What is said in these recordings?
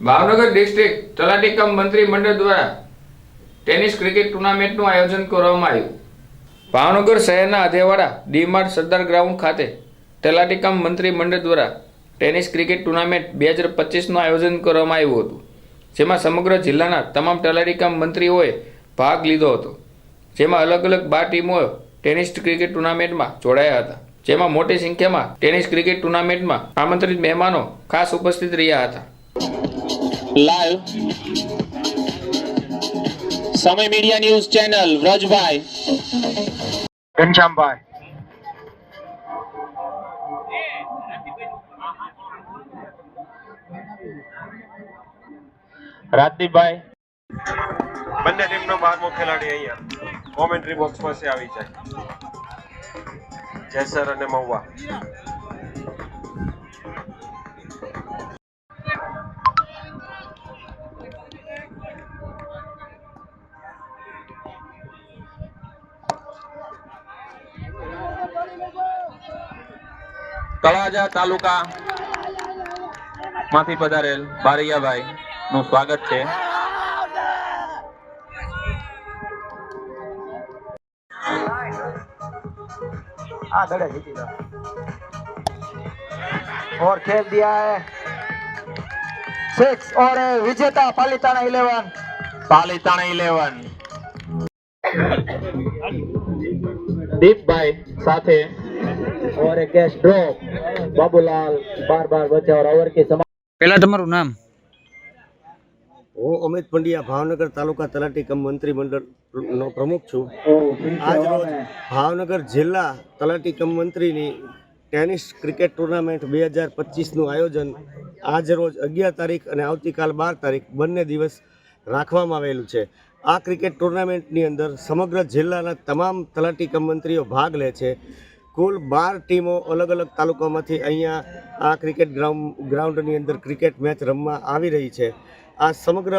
Bhavnagar district તલાટી કમ મંત્રી મંડળ દ્વારા ટેનિસ ક્રિકેટ ટુર્નામેન્ટનું આયોજન કરવામાં આવ્યું. ભાવનગર શહેરના અધેવાડા ડીમાર્ટ સરદાર ગ્રાઉન્ડ ખાતે તલાટી કમ મંત્રી મંડળ દ્વારા ટેનિસ ક્રિકેટ ટુર્નામેન્ટ બે હજાર પચીસનું આયોજન કરવામાં આવ્યું હતું, જેમાં સમગ્ર જિલ્લાના તમામ તલાટી કમ મંત્રીઓએ ભાગ લીધો હતો. જેમાં અલગ અલગ બાર ટીમો ટેનિસ ક્રિકેટ ટુર્નામેન્ટમાં જોડાયા હતા, જેમાં મોટી સંખ્યામાં ટેનિસ ક્રિકેટ ટુર્નામેન્ટમાં આમંત્રિત મહેમાનો ખાસ ઉપસ્થિત રહ્યા હતા. લાઈવ સમય media news channel Vrajbhai. Ghanshyambhai. Rajdeepbhai. બંને ટીમનો બારમો ખેલાડી અહીંયા. કોમેન્ટ્રી બોક્સ પાસે આવી જાય. જેસર અને મહુવા. તળાજા તાલુકા માંથી પધારેલ બારૈયાભાઈ નું સ્વાગત છે हाँ गड़े जीतेगा और खेल दिया है सिक्स और विजेता पालिताना इलेवन પાલીતાણા ઇલેવન દીપભાઈ સાથે और एक कैच ड्रॉप बाबूलाल बार बार बचे और ओवर की समाप्ति પહેલા તમારું નામ હું અમિત પંડ્યા ભાવનગર તાલુકા તલાટી કમ મંત્રી મંડળનો પ્રમુખ છું આજ રોજ ભાવનગર જિલ્લા તલાટી કમ મંત્રીની ટેનિસ ક્રિકેટ ટુર્નામેન્ટ બે હજાર પચીસનું આયોજન આજ રોજ અગિયાર તારીખ અને આવતીકાલ બાર તારીખ બંને દિવસ રાખવામાં આવેલું છે આ ક્રિકેટ ટુર્નામેન્ટની અંદર સમગ્ર જિલ્લાના તમામ તલાટી કમ મંત્રીઓ ભાગ લે છે કુલ બાર ટીમો અલગ અલગ તાલુકામાંથી અહીંયા આ ક્રિકેટ ગ્રાઉન્ડ, ગ્રાઉન્ડની અંદર ક્રિકેટ મેચ રમવા આવી રહી છે. આ સમગ્ર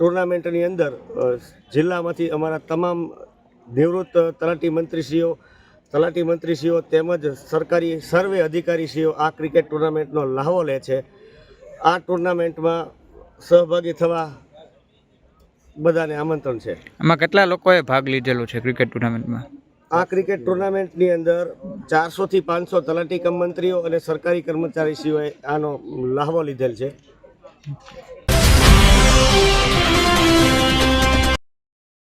ટુર્નામેન્ટની અંદર જિલ્લામાંથી અમારા તમામ નિવૃત્ત તલાટી મંત્રીશ્રીઓ તલાટી મંત્રીશ્રીઓ તેમજ સરકારી સર્વે અધિકારીશ્રીઓ આ ક્રિકેટ ટુર્નામેન્ટનો લાહવો લે છે. આ ટુર્નામેન્ટમાં સહભાગી થવા બધાને આમંત્રણ છે. આમાં કેટલા લોકોએ ભાગ લીધેલો છે ક્રિકેટ ટુર્નામેન્ટમાં? આ ક્રિકેટ ટુર્નામેન્ટની અંદર ચારસોથી પાંચસો તલાટી કમ મંત્રીઓ અને સરકારી કર્મચારીશ્રીઓએ આનો લાહવો લીધેલ છે.